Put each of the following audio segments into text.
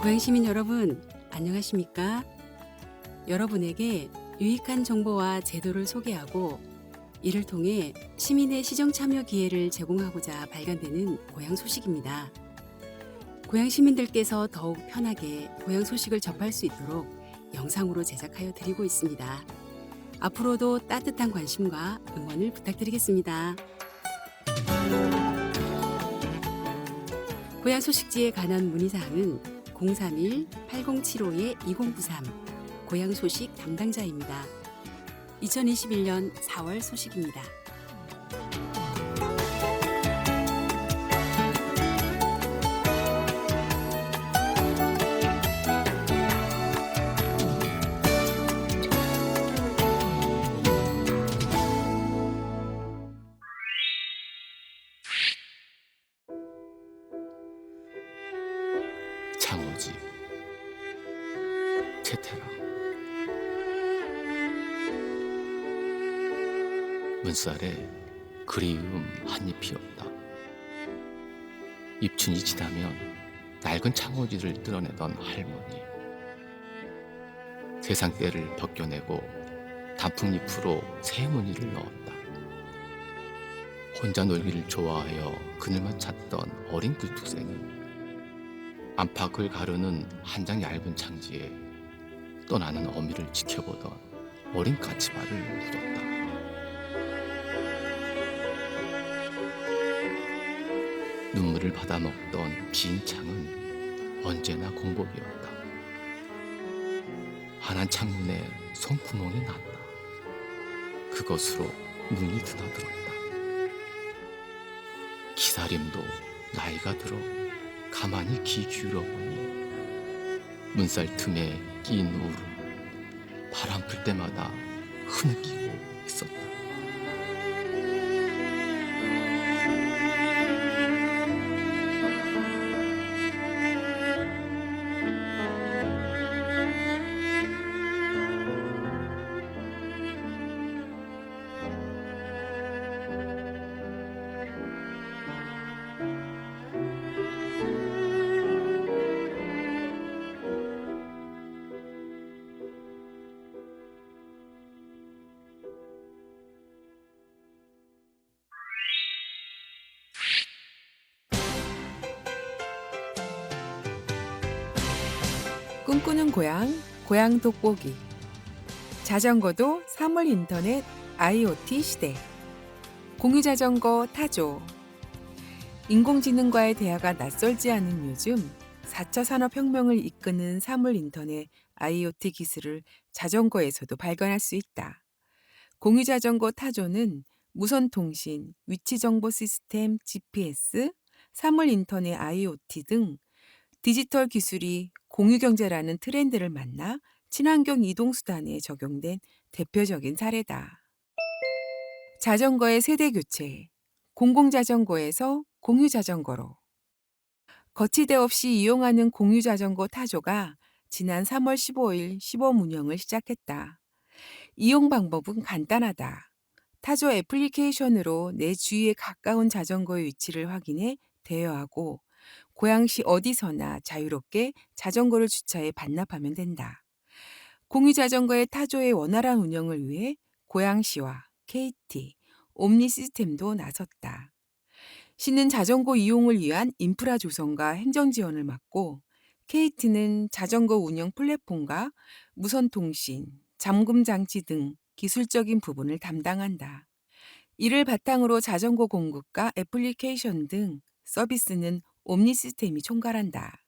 고양 시민 여러분, 안녕하십니까? 여러분에게 유익한 정보와 제도를 소개하고 이를 통해 시민의 시정 참여 기회를 제공하고자 발간되는 고향 소식입니다. 고향 시민들께서 더욱 편하게 고향 소식을 접할 수 있도록 영상으로 제작하여 드리고 있습니다. 앞으로도 따뜻한 관심과 응원을 부탁드리겠습니다. 고향 소식지에 관한 문의사항은 031-8075-2093 고향 소식 담당자입니다. 2021년 4월 소식입니다. 문살에 그리움 한 잎이 없다. 입춘이 지나면 낡은 창호지를 뜯어내던 할머니. 세상 때를 벗겨내고 단풍잎으로 새 무늬를 넣었다. 혼자 놀기를 좋아하여 그늘만 찾던 어린 굴뚝새는 안팎을 가르는 한 장 얇은 창지에 떠나는 어미를 지켜보던 어린 까치발을 묻었다. 눈물을 받아먹던 빈 창은 언제나 공복이었다. 환한 창문에 손구멍이 났다. 그것으로 눈이 드나들었다. 기다림도 나이가 들어 가만히 귀 기울여 보니 문살 틈에 낀 울음 바람 불 때마다 흐느끼고 있었다. 꿈꾸는 고향, 고향 돋보기. 자전거도 사물 인터넷 IoT 시대. 공유 자전거 타조. 인공지능과의 대화가 낯설지 않은 요즘 4차 산업혁명을 이끄는 사물 인터넷 IoT 기술을 자전거에서도 발견할 수 있다. 공유 자전거 타조는 무선 통신, 위치 정보 시스템 GPS, 사물 인터넷 IoT 등 디지털 기술이 공유 경제라는 트렌드를 만나 친환경 이동 수단에 적용된 대표적인 사례다. 자전거의 세대 교체. 공공 자전거에서 공유 자전거로. 거치대 없이 이용하는 공유 자전거 타조가 지난 3월 15일 시범 운영을 시작했다. 이용 방법은 간단하다. 타조 애플리케이션으로 내 주위에 가까운 자전거의 위치를 확인해 대여하고 고양시 어디서나 자유롭게 자전거를 주차해 반납하면 된다. 공유 자전거의 타조의 원활한 운영을 위해 고양시와 KT, 옴니 시스템도 나섰다. 시는 자전거 이용을 위한 인프라 조성과 행정 지원을 맡고 KT는 자전거 운영 플랫폼과 무선 통신, 잠금 장치 등 기술적인 부분을 담당한다. 이를 바탕으로 자전거 공급과 애플리케이션 등 서비스는 옴니 시스템이 총괄한다.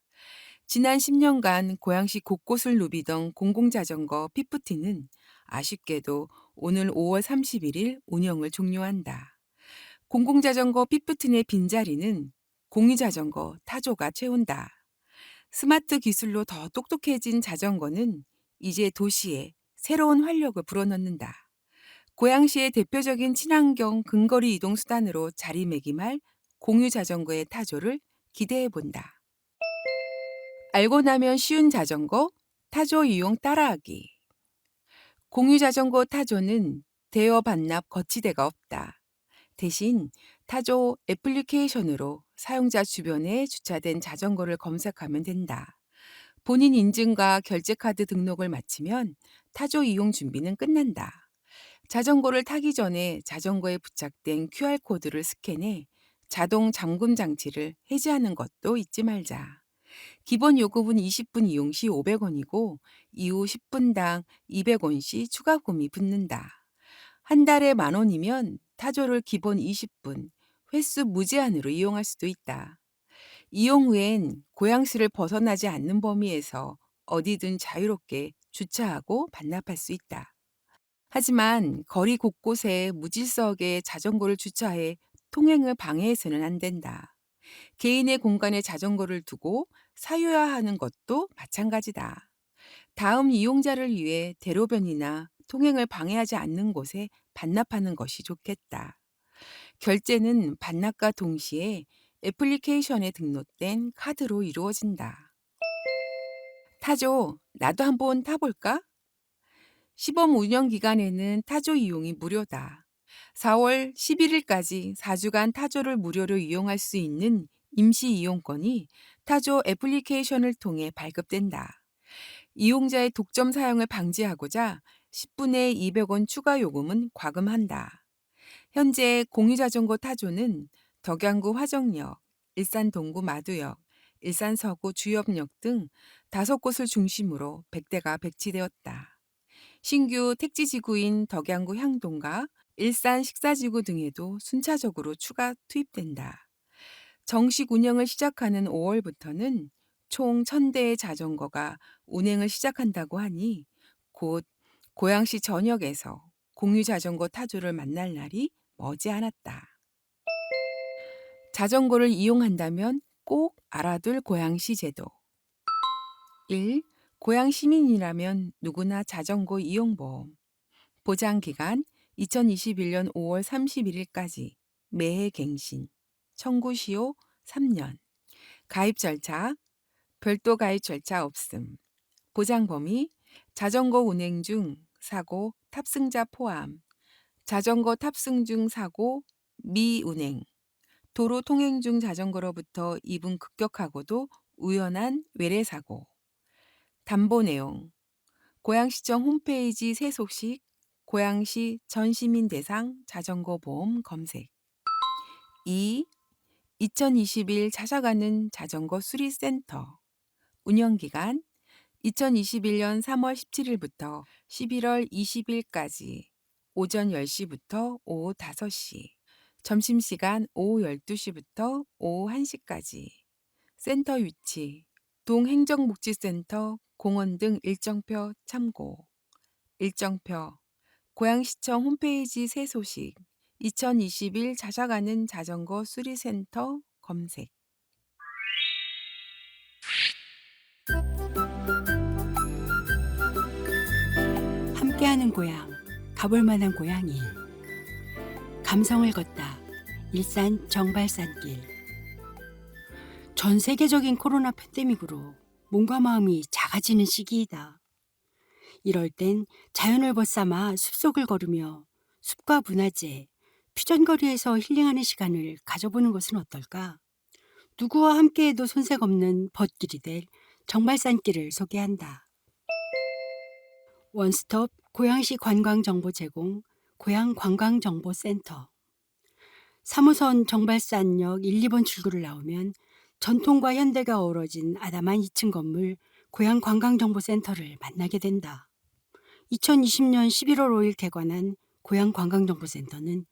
지난 10년간 고양시 곳곳을 누비던 공공자전거 피프티는 아쉽게도 오늘 5월 31일 운영을 종료한다. 공공자전거 피프티 내 빈자리는 공유자전거 타조가 채운다. 스마트 기술로 더 똑똑해진 자전거는 이제 도시에 새로운 활력을 불어넣는다. 고양시의 대표적인 친환경 근거리 이동 수단으로 자리매김할 공유 자전거의 타조를 기대해 본다. 알고 나면 쉬운 자전거, 타조 이용 따라하기. 공유 자전거 타조는 대여 반납 거치대가 없다. 대신 타조 애플리케이션으로 사용자 주변에 주차된 자전거를 검색하면 된다. 본인 인증과 결제카드 등록을 마치면 타조 이용 준비는 끝난다. 자전거를 타기 전에 자전거에 부착된 QR코드를 스캔해 자동 잠금 장치를 해제하는 것도 잊지 말자. 기본 요금은 20분 이용 시 500원이고 이후 10분당 200원씩 추가 금이 붙는다. 한 달에 만 원이면 타조를 기본 20분, 횟수 무제한으로 이용할 수도 있다. 이용 후엔 고양시를 벗어나지 않는 범위에서 어디든 자유롭게 주차하고 반납할 수 있다. 하지만 거리 곳곳에 무질서하게 자전거를 주차해 통행을 방해해서는 안 된다. 개인의 공간에 자전거를 두고 사유화하는 것도 마찬가지다. 다음 이용자를 위해 대로변이나 통행을 방해하지 않는 곳에 반납하는 것이 좋겠다. 결제는 반납과 동시에 애플리케이션에 등록된 카드로 이루어진다. 타조, 나도 한번 타볼까? 시범 운영 기간에는 타조 이용이 무료다. 4월 11일까지 4주간 타조를 무료로 이용할 수 있는 임시 이용권이 타조 애플리케이션을 통해 발급된다. 이용자의 독점 사용을 방지하고자 10분의 200원 추가 요금은 과금한다. 현재 공유자전거 타조는 덕양구 화정역, 일산 동구 마두역, 일산 서구 주엽역 등 다섯 곳을 중심으로 100대가 배치되었다. 신규 택지지구인 덕양구 향동과 일산 식사지구 등에도 순차적으로 추가 투입된다. 정식 운영을 시작하는 5월부터는 총 1000대의 자전거가 운행을 시작한다고 하니 곧 고양시 전역에서 공유 자전거 타조를 만날 날이 머지 않았다. 자전거를 이용한다면 꼭 알아둘 고양시 제도. 1. 고양 시민이라면 누구나 자전거 이용보험. 보장 기간 2021년 5월 31일까지 매해 갱신. 청구 시효 3년. 가입 절차 별도 가입 절차 없음. 보장 범위 자전거 운행 중 사고 탑승자 포함. 자전거 탑승 중 사고 미운행. 도로 통행 중 자전거로부터 이분 급격하고도 우연한 외래 사고. 담보 내용. 고양시청 홈페이지 세속식 고양시 전시민 대상 자전거 보험 검색. 2. 2021 찾아가는 자전거 수리센터. 운영기간 2021년 3월 17일부터 11월 20일까지 오전 10시부터 오후 5시, 점심시간 오후 12시부터 오후 1시까지. 센터 위치, 동행정복지센터, 공원 등 일정표 참고. 일정표, 고양시청 홈페이지 새 소식, 2021 찾아가는 자전거 수리센터 검색. 함께하는 고향, 가볼 만한 고향이 감성을 걷다 일산 정발산길 전 세계적인 코로나 팬데믹으로 몸과 마음이 작아지는 시기이다. 이럴 땐 자연을 벗삼아 숲속을 걸으며 숲과 문화재, 퓨전거리에서 힐링하는 시간을 가져보는 것은 어떨까? 누구와 함께해도 손색 없는 벗길이 될 정발산길을 소개한다. 원스톱 고양시 관광정보 제공 고양관광정보센터 3호선 정발산역 1, 2번 출구를 나오면 전통과 현대가 어우러진 아담한 2층 건물 고양관광정보센터를 만나게 된다. 2020년 11월 5일 개관한 고양관광정보센터는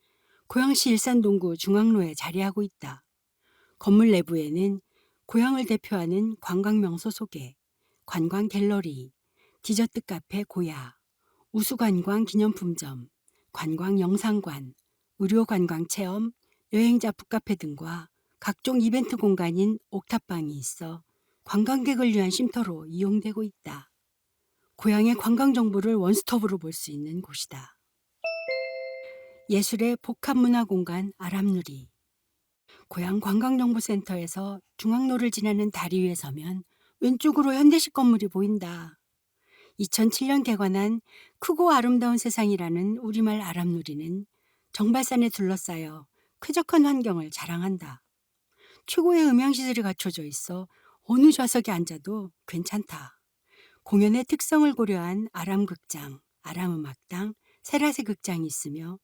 고양시 일산동구 중앙로에 자리하고 있다. 건물 내부에는 고향을 대표하는 관광명소 소개, 관광 갤러리, 디저트 카페 고야, 우수관광 기념품점, 관광 영상관, 의료 관광 체험, 여행자 북카페 등과 각종 이벤트 공간인 옥탑방이 있어 관광객을 위한 쉼터로 이용되고 있다. 고향의 관광 정보를 원스톱으로 볼 수 있는 곳이다. 예술의 복합 문화 공간 아람누리 고향 관광정보센터에서 중앙로를 지나는 다리 위에 서면 왼쪽으로 현대식 건물이 보인다. 2007년 개관한 크고 아름다운 세상이라는 우리말 아람누리는 정발산에 둘러싸여 쾌적한 환경을 자랑한다. 최고의 음향시설이 갖춰져 있어 어느 좌석에 앉아도 괜찮다. 공연의 특성을 고려한 아람극장, 아람음악당, 세라세 극장이 있으며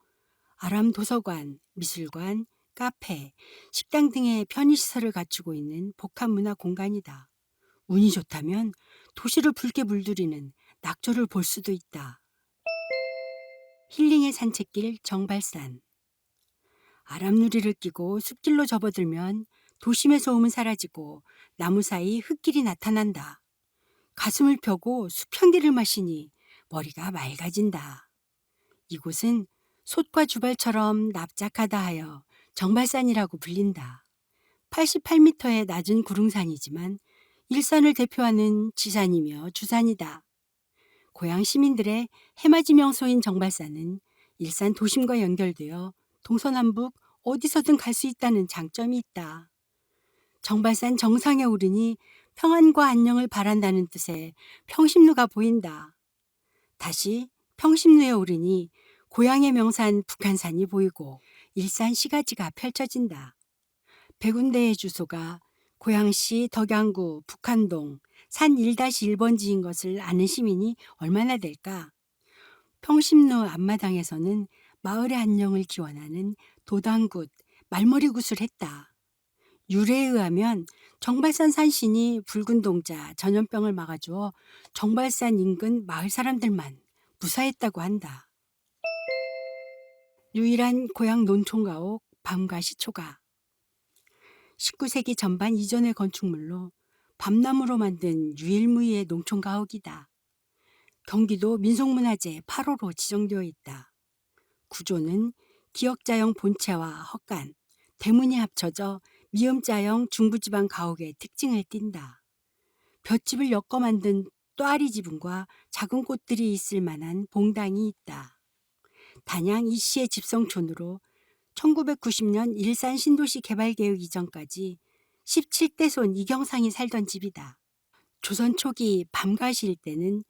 아람 도서관, 미술관, 카페, 식당 등의 편의시설을 갖추고 있는 복합문화 공간이다. 운이 좋다면 도시를 붉게 물들이는 낙조를 볼 수도 있다. 힐링의 산책길 정발산 아람누리를 끼고 숲길로 접어들면 도심의 소음은 사라지고 나무 사이 흙길이 나타난다. 가슴을 펴고 수평기를 마시니 머리가 맑아진다. 이곳은 솥과 주발처럼 납작하다 하여 정발산이라고 불린다. 88m의 낮은 구릉산이지만 일산을 대표하는 지산이며 주산이다. 고향 시민들의 해맞이 명소인 정발산은 일산 도심과 연결되어 동서남북 어디서든 갈 수 있다는 장점이 있다. 정발산 정상에 오르니 평안과 안녕을 바란다는 뜻의 평심루가 보인다. 다시 평심루에 오르니 고향의 명산 북한산이 보이고 일산 시가지가 펼쳐진다. 백운대의 주소가 고양시 덕양구 북한동 산 1-1번지인 것을 아는 시민이 얼마나 될까? 평심루 앞마당에서는 마을의 안녕을 기원하는 도당굿, 말머리굿을 했다. 유래에 의하면 정발산 산신이 붉은 동자, 전염병을 막아주어 정발산 인근 마을 사람들만 무사했다고 한다. 유일한 고향 논총가옥 밤가시 초가 19세기 전반 이전의 건축물로 밤나무로 만든 유일무이의 농촌가옥이다. 경기도 민속문화재 8호로 지정되어 있다. 구조는 기역자형 본체와 헛간, 대문이 합쳐져 미음자형 중부지방 가옥의 특징을 띈다. 볏집을 엮어 만든 또아리 지붕과 작은 꽃들이 있을 만한 봉당이 있다. 단양 이씨의 집성촌으로 1990년 일산 신도시 개발 계획 이전까지 17대 손 이경상이 살던 집이다. 조선 초기 밤가시 일대는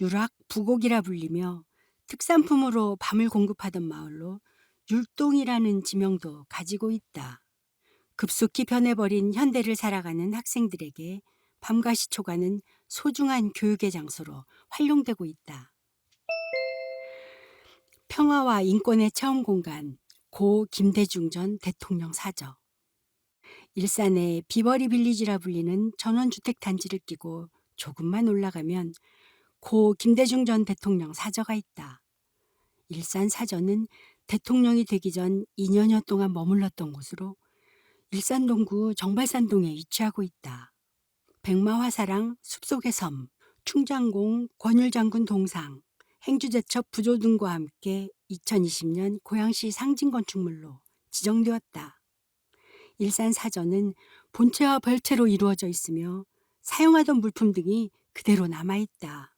유락 부곡이라 불리며 특산품으로 밤을 공급하던 마을로 율동이라는 지명도 가지고 있다. 급속히 변해버린 현대를 살아가는 학생들에게 밤가시 초가는 소중한 교육의 장소로 활용되고 있다. 평화와 인권의 체험 공간 고 김대중 전 대통령 사저 일산의 비버리 빌리지라 불리는 전원주택 단지를 끼고 조금만 올라가면 고 김대중 전 대통령 사저가 있다. 일산 사저는 대통령이 되기 전 2년여 동안 머물렀던 곳으로 일산 동구 정발산동에 위치하고 있다. 백마화사랑 숲속의 섬, 충장공 권율장군 동상, 행주제첩 부조 등과 함께 2020년 고양시 상징건축물로 지정되었다. 일산 사전은 본체와 별채로 이루어져 있으며 사용하던 물품 등이 그대로 남아있다.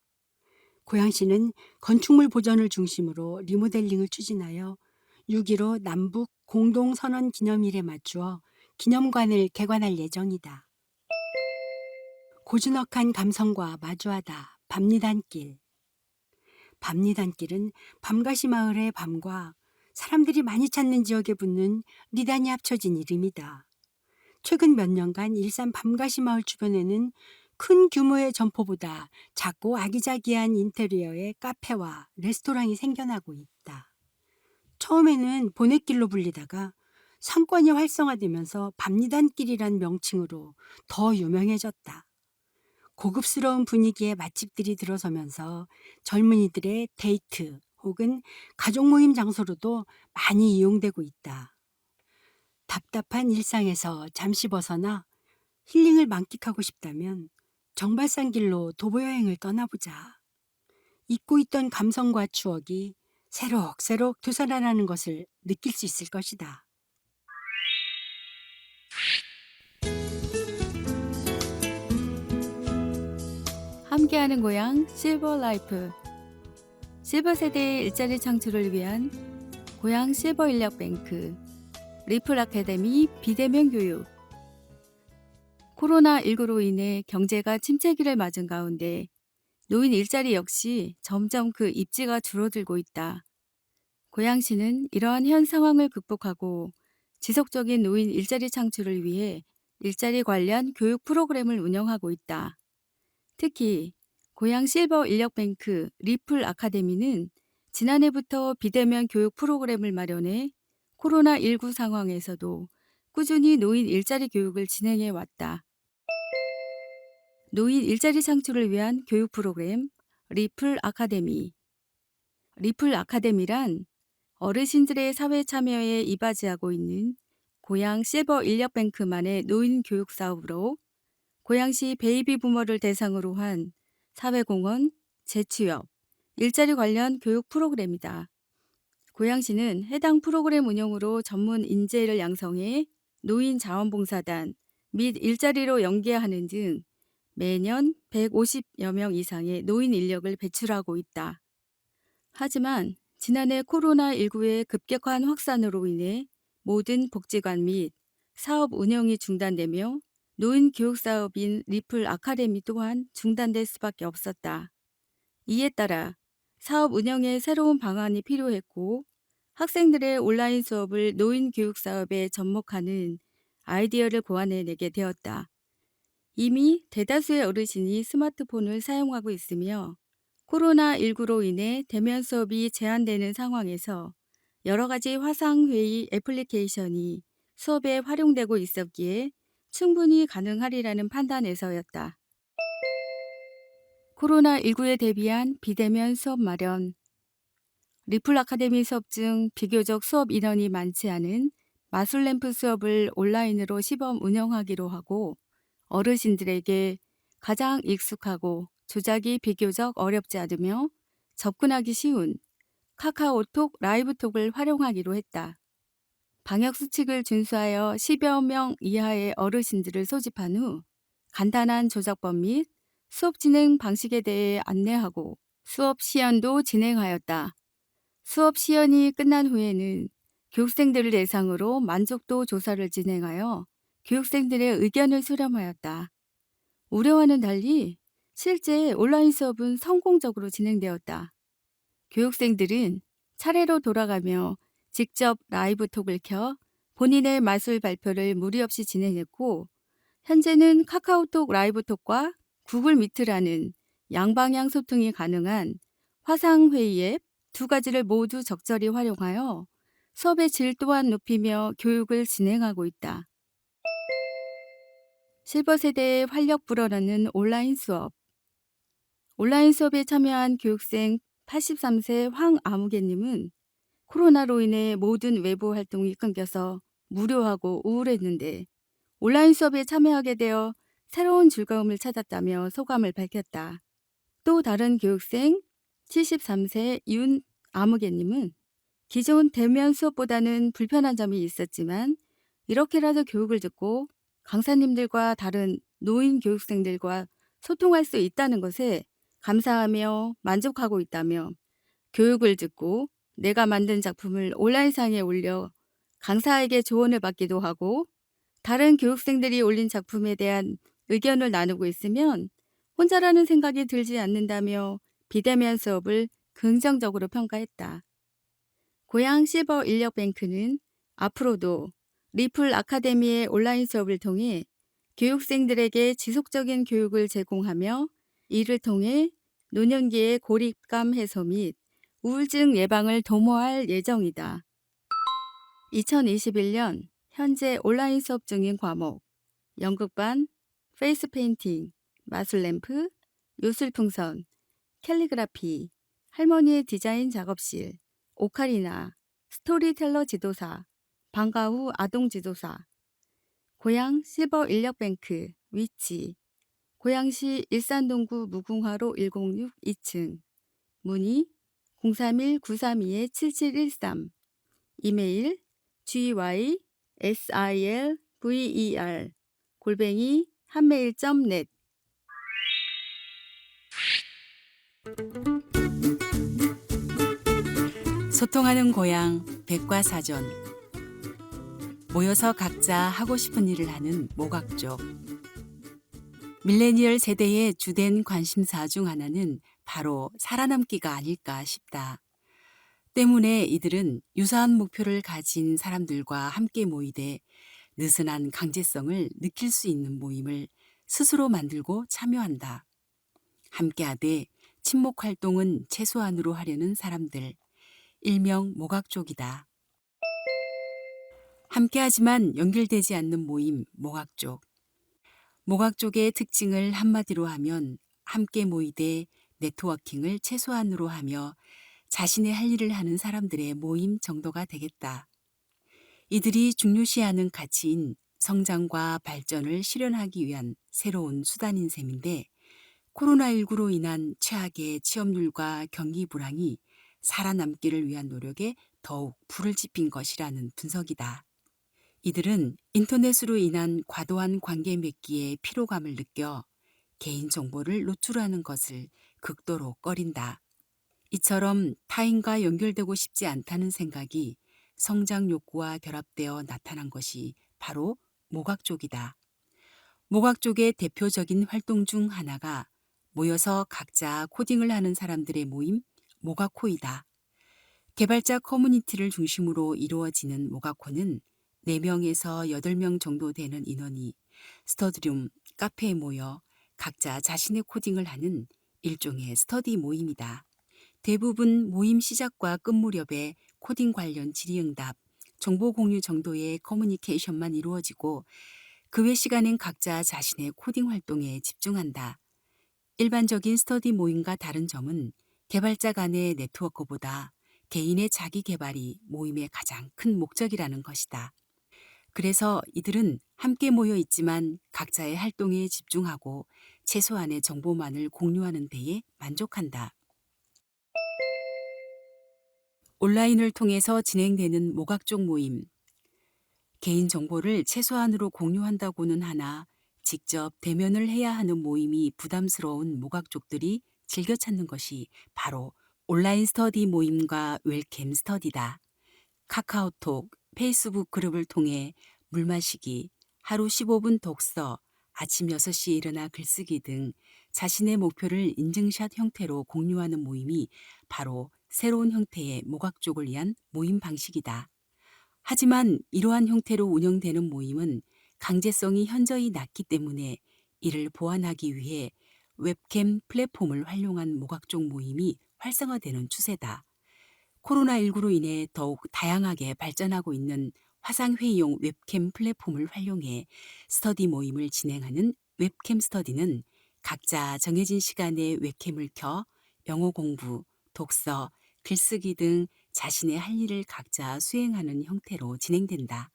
고양시는 건축물 보전을 중심으로 리모델링을 추진하여 6.15 남북 공동선언 기념일에 맞추어 기념관을 개관할 예정이다. 고즈넉한 감성과 마주하다 밤리단길 밤리단길은 밤가시 마을의 밤과 사람들이 많이 찾는 지역에 붙는 리단이 합쳐진 이름이다. 최근 몇 년간 일산 밤가시 마을 주변에는 큰 규모의 점포보다 작고 아기자기한 인테리어의 카페와 레스토랑이 생겨나고 있다. 처음에는 보넷길로 불리다가 상권이 활성화되면서 밤리단길이란 명칭으로 더 유명해졌다. 고급스러운 분위기의 맛집들이 들어서면서 젊은이들의 데이트 혹은 가족 모임 장소로도 많이 이용되고 있다. 답답한 일상에서 잠시 벗어나 힐링을 만끽하고 싶다면 정발산 길로 도보 여행을 떠나보자. 잊고 있던 감성과 추억이 새록새록 되살아나는 것을 느낄 수 있을 것이다. 함께하는 고향 실버 라이프 실버 세대의 일자리 창출을 위한 고향 실버 인력 뱅크 리플 아카데미 비대면 교육 코로나19로 인해 경제가 침체기를 맞은 가운데 노인 일자리 역시 점점 그 입지가 줄어들고 있다. 고양시는 이러한 현 상황을 극복하고 지속적인 노인 일자리 창출을 위해 일자리 관련 교육 프로그램을 운영하고 있다. 특히 고양 실버 인력뱅크 리플 아카데미는 지난해부터 비대면 교육 프로그램을 마련해 코로나19 상황에서도 꾸준히 노인 일자리 교육을 진행해 왔다. 노인 일자리 창출을 위한 교육 프로그램 리플 아카데미. 리플 아카데미란 어르신들의 사회 참여에 이바지하고 있는 고양 실버 인력뱅크만의 노인 교육 사업으로 고양시 베이비 부머를 대상으로 한 사회공헌, 재취업, 일자리 관련 교육 프로그램이다. 고양시는 해당 프로그램 운영으로 전문 인재를 양성해 노인 자원봉사단 및 일자리로 연계하는 등 매년 150여 명 이상의 노인 인력을 배출하고 있다. 하지만 지난해 코로나19의 급격한 확산으로 인해 모든 복지관 및 사업 운영이 중단되며 노인 교육 사업인 리플 아카데미 또한 중단될 수밖에 없었다. 이에 따라 사업 운영에 새로운 방안이 필요했고 학생들의 온라인 수업을 노인 교육 사업에 접목하는 아이디어를 고안해내게 되었다. 이미 대다수의 어르신이 스마트폰을 사용하고 있으며 코로나19로 인해 대면 수업이 제한되는 상황에서 여러 가지 화상회의 애플리케이션이 수업에 활용되고 있었기에 충분히 가능하리라는 판단에서였다. 코로나19에 대비한 비대면 수업 마련. 리플 아카데미 수업 중 비교적 수업 인원이 많지 않은 마술램프 수업을 온라인으로 시범 운영하기로 하고 어르신들에게 가장 익숙하고 조작이 비교적 어렵지 않으며 접근하기 쉬운 카카오톡 라이브톡을 활용하기로 했다. 방역 수칙을 준수하여 10여 명 이하의 어르신들을 소집한 후 간단한 조작법 및 수업 진행 방식에 대해 안내하고 수업 시연도 진행하였다. 수업 시연이 끝난 후에는 교육생들을 대상으로 만족도 조사를 진행하여 교육생들의 의견을 수렴하였다. 우려와는 달리 실제 온라인 수업은 성공적으로 진행되었다. 교육생들은 차례로 돌아가며 직접 라이브 톡을 켜 본인의 마술 발표를 무리 없이 진행했고, 현재는 카카오톡 라이브 톡과 구글 미트라는 양방향 소통이 가능한 화상회의 앱 두 가지를 모두 적절히 활용하여 수업의 질 또한 높이며 교육을 진행하고 있다. 실버 세대의 활력 불어넣는 온라인 수업. 온라인 수업에 참여한 교육생 83세 황아무개님은 코로나로 인해 모든 외부 활동이 끊겨서 무료하고 우울했는데 온라인 수업에 참여하게 되어 새로운 즐거움을 찾았다며 소감을 밝혔다. 또 다른 교육생 73세 윤아무개님은 기존 대면 수업보다는 불편한 점이 있었지만 이렇게라도 교육을 듣고 강사님들과 다른 노인 교육생들과 소통할 수 있다는 것에 감사하며 만족하고 있다며 교육을 듣고 내가 만든 작품을 온라인상에 올려 강사에게 조언을 받기도 하고 다른 교육생들이 올린 작품에 대한 의견을 나누고 있으면 혼자라는 생각이 들지 않는다며 비대면 수업을 긍정적으로 평가했다. 고양 실버 인력뱅크는 앞으로도 리플 아카데미의 온라인 수업을 통해 교육생들에게 지속적인 교육을 제공하며 이를 통해 노년기의 고립감 해소 및 우울증 예방을 도모할 예정이다. 2021년 현재 온라인 수업 중인 과목 연극반, 페이스 페인팅, 마술 램프, 요술 풍선, 캘리그라피, 할머니의 디자인 작업실, 오카리나, 스토리텔러 지도사, 방과 후 아동 지도사, 고양 실버 인력뱅크, 위치, 고양시 일산동구 무궁화로 106 2층, 문의 031-932-7713, 이메일 gy sil ver 골뱅이 한메일.net 소통하는 고향 백과사전. 모여서 각자 하고 싶은 일을 하는 모각족 밀레니얼 세대의 주된 관심사 중 하나는 바로 살아남기가 아닐까 싶다. 때문에 이들은 유사한 목표를 가진 사람들과 함께 모이되 느슨한 강제성을 느낄 수 있는 모임을 스스로 만들고 참여한다. 함께하되 친목 활동은 최소한으로 하려는 사람들, 일명 모각족이다. 함께하지만 연결되지 않는 모임, 모각족. 모각족의 특징을 한마디로 하면 함께 모이되 네트워킹을 최소한으로 하며 자신의 할 일을 하는 사람들의 모임 정도가 되겠다. 이들이 중요시하는 가치인 성장과 발전을 실현하기 위한 새로운 수단인 셈인데 코로나19로 인한 최악의 취업률과 경기 불황이 살아남기를 위한 노력에 더욱 불을 지핀 것이라는 분석이다. 이들은 인터넷으로 인한 과도한 관계 맺기에 피로감을 느껴 개인 정보를 노출하는 것을 극도로 꺼린다. 이처럼 타인과 연결되고 싶지 않다는 생각이 성장 욕구와 결합되어 나타난 것이 바로 모각족이다. 모각족의 대표적인 활동 중 하나가 모여서 각자 코딩을 하는 사람들의 모임 모가코이다. 개발자 커뮤니티를 중심으로 이루어지는 모가코는 4명에서 8명 정도 되는 인원이 스터디룸, 카페에 모여 각자 자신의 코딩을 하는 일종의 스터디 모임이다. 대부분 모임 시작과 끝 무렵에 코딩 관련 질의응답, 정보 공유 정도의 커뮤니케이션만 이루어지고 그 외 시간엔 각자 자신의 코딩 활동에 집중한다. 일반적인 스터디 모임과 다른 점은 개발자 간의 네트워크보다 개인의 자기 개발이 모임의 가장 큰 목적이라는 것이다. 그래서 이들은 함께 모여 있지만 각자의 활동에 집중하고 최소한의 정보만을 공유하는 데에 만족한다. 온라인을 통해서 진행되는 모각종 모임. 개인 정보를 최소한으로 공유한다고는 하나 직접 대면을 해야 하는 모임이 부담스러운 모각족들이 즐겨 찾는 것이 바로 온라인 스터디 모임과 웰캠 스터디다. 카카오톡, 페이스북 그룹을 통해 물 마시기, 하루 15분 독서, 아침 6시에 일어나 글쓰기 등 자신의 목표를 인증샷 형태로 공유하는 모임이 바로 새로운 형태의 모각족을 위한 모임 방식이다. 하지만 이러한 형태로 운영되는 모임은 강제성이 현저히 낮기 때문에 이를 보완하기 위해 웹캠 플랫폼을 활용한 모각종 모임이 활성화되는 추세다. 코로나19로 인해 더욱 다양하게 발전하고 있는 화상회의용 웹캠 플랫폼을 활용해 스터디 모임을 진행하는 웹캠 스터디는 각자 정해진 시간에 웹캠을 켜 영어 공부, 독서, 글쓰기 등 자신의 할 일을 각자 수행하는 형태로 진행된다.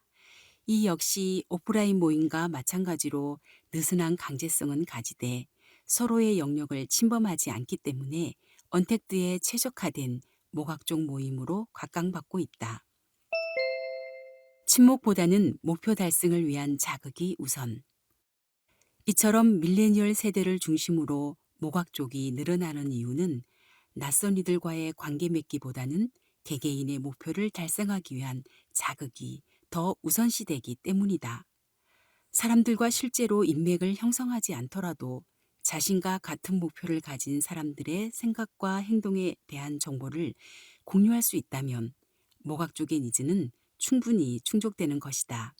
이 역시 오프라인 모임과 마찬가지로 느슨한 강제성은 가지되 서로의 영역을 침범하지 않기 때문에 언택트에 최적화된 모각종 모임으로 각광받고 있다. 친목보다는 목표 달성을 위한 자극이 우선. 이처럼 밀레니얼 세대를 중심으로 모각족이 늘어나는 이유는 낯선 이들과의 관계 맺기보다는 개개인의 목표를 달성하기 위한 자극이 더 우선시되기 때문이다. 사람들과 실제로 인맥을 형성하지 않더라도 자신과 같은 목표를 가진 사람들의 생각과 행동에 대한 정보를 공유할 수 있다면 모각족의 니즈는 충분히 충족되는 것이다.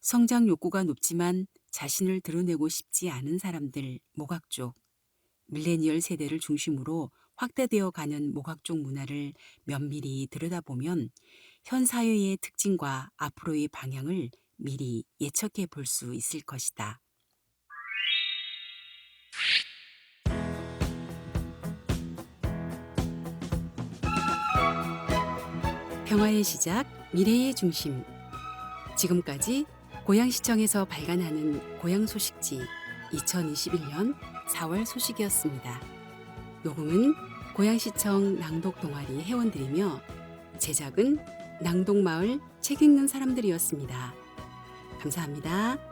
성장 욕구가 높지만 자신을 드러내고 싶지 않은 사람들 모각족, 밀레니얼 세대를 중심으로 확대되어 가는 모각족 문화를 면밀히 들여다보면 현 사회의 특징과 앞으로의 방향을 미리 예측해 볼 수 있을 것이다. 평화의 시작, 미래의 중심. 지금까지 고양시청에서 발간하는 고양 소식지 2021년 4월 소식이었습니다. 녹음은 고양시청 낭독 동아리 회원들이며 제작은 낭독마을 책 읽는 사람들이었습니다. 감사합니다.